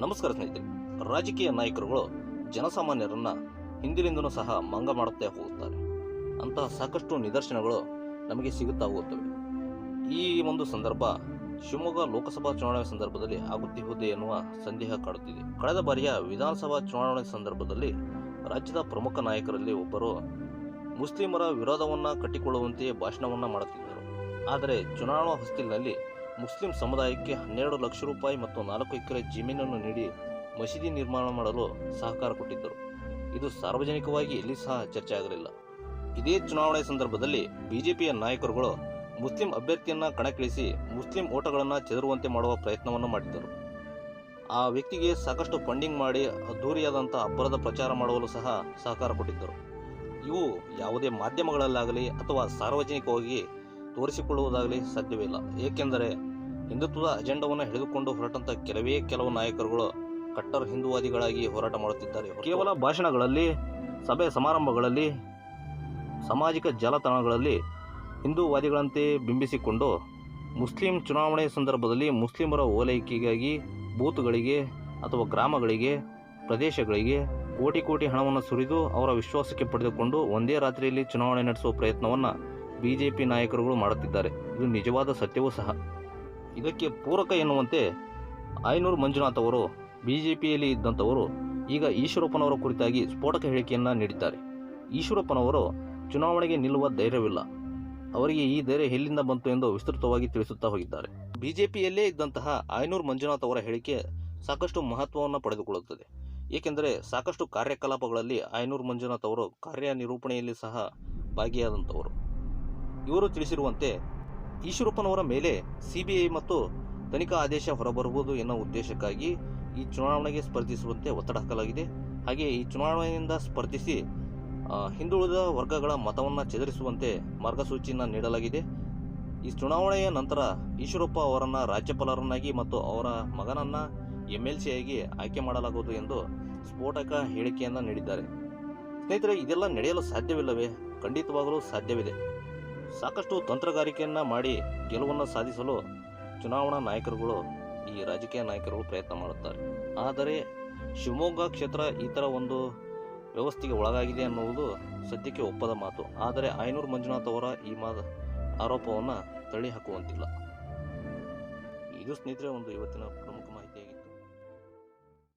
ನಮಸ್ಕಾರ ಸ್ನೇಹಿತರೆ. ರಾಜಕೀಯ ನಾಯಕರುಗಳು ಜನಸಾಮಾನ್ಯರನ್ನ ಹಿಂದಿನಿಂದನೂ ಸಹ ಮಂಗ ಮಾಡುತ್ತೇ ಹೋಗುತ್ತಾರೆ. ಅಂತಹ ಸಾಕಷ್ಟು ನಿದರ್ಶನಗಳು ನಮಗೆ ಸಿಗುತ್ತಾ ಹೋಗುತ್ತವೆ. ಈ ಒಂದು ಸಂದರ್ಭ ಶಿವಮೊಗ್ಗ ಲೋಕಸಭಾ ಚುನಾವಣೆ ಸಂದರ್ಭದಲ್ಲಿ ಆಗುತ್ತಿಹುದೇ ಎನ್ನುವ ಸಂದೇಹ ಕಾಡುತ್ತಿದೆ. ಕಳೆದ ಬಾರಿಯ ವಿಧಾನಸಭಾ ಚುನಾವಣೆ ಸಂದರ್ಭದಲ್ಲಿ ರಾಜ್ಯದ ಪ್ರಮುಖ ನಾಯಕರಲ್ಲಿ ಒಬ್ಬರು ಮುಸ್ಲಿಮರ ವಿರೋಧವನ್ನ ಕಟ್ಟಿಕೊಳ್ಳುವಂತೆಯೇ ಭಾಷಣವನ್ನ ಮಾಡುತ್ತಿದ್ದರು. ಆದರೆ ಚುನಾವಣಾ ಹೊಸ್ತಿಲಿನಲ್ಲಿ ಮುಸ್ಲಿಂ ಸಮುದಾಯಕ್ಕೆ ಹನ್ನೆರಡು ಲಕ್ಷ ರೂಪಾಯಿ ಮತ್ತು ನಾಲ್ಕು ಎಕರೆ ಜಮೀನನ್ನು ನೀಡಿ ಮಸೀದಿ ನಿರ್ಮಾಣ ಮಾಡಲು ಸಹಕಾರ ಕೊಟ್ಟಿದ್ದರು. ಇದು ಸಾರ್ವಜನಿಕವಾಗಿ ಎಲ್ಲಿ ಸಹ ಚರ್ಚೆ ಆಗಲಿಲ್ಲ. ಇದೇ ಚುನಾವಣೆ ಸಂದರ್ಭದಲ್ಲಿ ಬಿಜೆಪಿಯ ನಾಯಕರುಗಳು ಮುಸ್ಲಿಂ ಅಭ್ಯರ್ಥಿಯನ್ನ ಕಣಕ್ಕಿಳಿಸಿ ಮುಸ್ಲಿಂ ಓಟಗಳನ್ನು ಚೆದರುವಂತೆ ಮಾಡುವ ಪ್ರಯತ್ನವನ್ನು ಮಾಡಿದ್ದರು. ಆ ವ್ಯಕ್ತಿಗೆ ಸಾಕಷ್ಟು ಫಂಡಿಂಗ್ ಮಾಡಿ ಅದ್ದೂರಿಯಾದಂಥ ಅಬ್ಬರದ ಪ್ರಚಾರ ಮಾಡಲು ಸಹ ಸಹಕಾರ ಕೊಟ್ಟಿದ್ದರು. ಇವು ಯಾವುದೇ ಮಾಧ್ಯಮಗಳಲ್ಲಾಗಲಿ ಅಥವಾ ಸಾರ್ವಜನಿಕವಾಗಿ ತೋರಿಸಿಕೊಳ್ಳುವುದಾಗಲಿ ಸಾಧ್ಯವಿಲ್ಲ. ಏಕೆಂದರೆ ಹಿಂದುತ್ವದ ಅಜೆಂಡವನ್ನು ಹಿಡಿದುಕೊಂಡು ಹೊರಟಂತ ಕೆಲವೇ ಕೆಲವು ನಾಯಕರುಗಳು ಕಟ್ಟರ್ ಹಿಂದುವಾದಿಗಳಾಗಿ ಹೋರಾಟ ಮಾಡುತ್ತಿದ್ದಾರೆ ಕೇವಲ ಭಾಷಣಗಳಲ್ಲಿ, ಸಭೆ ಸಮಾರಂಭಗಳಲ್ಲಿ, ಸಾಮಾಜಿಕ ಜಾಲತಾಣಗಳಲ್ಲಿ ಹಿಂದೂವಾದಿಗಳಂತೆ ಬಿಂಬಿಸಿಕೊಂಡು ಮುಸ್ಲಿಂ ಚುನಾವಣೆ ಸಂದರ್ಭದಲ್ಲಿ ಮುಸ್ಲಿಮರ ಓಲೈಕೆಗಾಗಿ ಬೂತ್ಗಳಿಗೆ ಅಥವಾ ಗ್ರಾಮಗಳಿಗೆ, ಪ್ರದೇಶಗಳಿಗೆ ಕೋಟಿ ಕೋಟಿ ಹಣವನ್ನು ಸುರಿದು ಅವರ ವಿಶ್ವಾಸಕ್ಕೆ ಪಡೆದುಕೊಂಡು ಒಂದೇ ರಾತ್ರಿಯಲ್ಲಿ ಚುನಾವಣೆ ನಡೆಸುವ ಪ್ರಯತ್ನವನ್ನು ಬಿಜೆಪಿ ನಾಯಕರುಗಳು ಮಾಡುತ್ತಿದ್ದಾರೆ. ಇದು ನಿಜವಾದ ಸತ್ಯವೂ ಸಹ? ಇದಕ್ಕೆ ಪೂರಕ ಎನ್ನುವಂತೆ ಆಯನೂರು ಮಂಜುನಾಥ್ ಅವರು ಬಿಜೆಪಿಯಲ್ಲಿ ಇದ್ದಂಥವರು ಈಗ ಈಶ್ವರಪ್ಪನವರ ಕುರಿತಾಗಿ ಸ್ಫೋಟಕ ಹೇಳಿಕೆಯನ್ನು ನೀಡಿದ್ದಾರೆ. ಈಶ್ವರಪ್ಪನವರು ಚುನಾವಣೆಗೆ ನಿಲ್ಲುವ ಧೈರ್ಯವಿಲ್ಲ. ಅವರಿಗೆ ಈ ಧೈರ್ಯ ಎಲ್ಲಿಂದ ಬಂತು ಎಂದು ವಿಸ್ತೃತವಾಗಿ ತಿಳಿಸುತ್ತಾ ಹೋಗಿದ್ದಾರೆ. ಬಿಜೆಪಿಯಲ್ಲೇ ಇದ್ದಂತಹ ಆಯನೂರು ಮಂಜುನಾಥ್ ಅವರ ಹೇಳಿಕೆ ಸಾಕಷ್ಟು ಮಹತ್ವವನ್ನು ಪಡೆದುಕೊಳ್ಳುತ್ತದೆ. ಏಕೆಂದರೆ ಸಾಕಷ್ಟು ಕಾರ್ಯಕಲಾಪಗಳಲ್ಲಿ ಆಯನೂರು ಮಂಜುನಾಥ್ ಅವರು ಕಾರ್ಯನಿರೂಪಣೆಯಲ್ಲಿ ಸಹ ಭಾಗಿಯಾದಂಥವರು. ಇವರು ತಿಳಿಸಿರುವಂತೆ ಈಶ್ವರಪ್ಪನವರ ಮೇಲೆ ಸಿಬಿಐ ಮತ್ತು ತನಿಖಾ ಆದೇಶ ಹೊರಬರುವುದು ಎನ್ನುವ ಉದ್ದೇಶಕ್ಕಾಗಿ ಈ ಚುನಾವಣೆಗೆ ಸ್ಪರ್ಧಿಸುವಂತೆ ಒತ್ತಡ ಹಾಕಲಾಗಿದೆ. ಹಾಗೆ ಈ ಚುನಾವಣೆಯಿಂದ ಸ್ಪರ್ಧಿಸಿ ಹಿಂದುಳಿದ ವರ್ಗಗಳ ಮತವನ್ನು ಚದುರಿಸುವಂತೆ ಮಾರ್ಗಸೂಚಿಯನ್ನು ನೀಡಲಾಗಿದೆ. ಈ ಚುನಾವಣೆಯ ನಂತರ ಈಶ್ವರಪ್ಪ ಅವರನ್ನು ರಾಜ್ಯಪಾಲರನ್ನಾಗಿ ಮತ್ತು ಅವರ ಮಗನನ್ನ ಎಂ ಎಲ್ ಸಿಯಾಗಿ ಆಯ್ಕೆ ಮಾಡಲಾಗುವುದು ಎಂದು ಸ್ಫೋಟಕ ಹೇಳಿಕೆಯನ್ನು ನೀಡಿದ್ದಾರೆ. ಸ್ನೇಹಿತರೆ, ಇದೆಲ್ಲ ನಡೆಯಲು ಸಾಧ್ಯವಿಲ್ಲವೇ? ಖಂಡಿತವಾಗಲೂ ಸಾಧ್ಯವಿದೆ. ಸಾಕಷ್ಟು ತಂತ್ರಗಾರಿಕೆಯನ್ನ ಮಾಡಿ ಗೆಲುವನ್ನು ಸಾಧಿಸಲು ಚುನಾವಣಾ ನಾಯಕರುಗಳು, ಈ ರಾಜಕೀಯ ನಾಯಕರುಗಳು ಪ್ರಯತ್ನ ಮಾಡುತ್ತಾರೆ. ಆದರೆ ಶಿವಮೊಗ್ಗ ಕ್ಷೇತ್ರ ಈ ಥರ ಒಂದು ವ್ಯವಸ್ಥೆಗೆ ಒಳಗಾಗಿದೆ ಅನ್ನುವುದು ಸದ್ಯಕ್ಕೆ ಒಪ್ಪದ ಮಾತು. ಆದರೆ ಆಯನೂರು ಮಂಜುನಾಥ್ ಅವರ ಈ ಮಾದ ಆರೋಪವನ್ನು ತಳ್ಳಿ ಹಾಕುವಂತಿಲ್ಲ ಇದು ಸ್ನೇಹಿತರೆ ಒಂದು ಇವತ್ತಿನ ಪ್ರಮುಖ ಮಾಹಿತಿ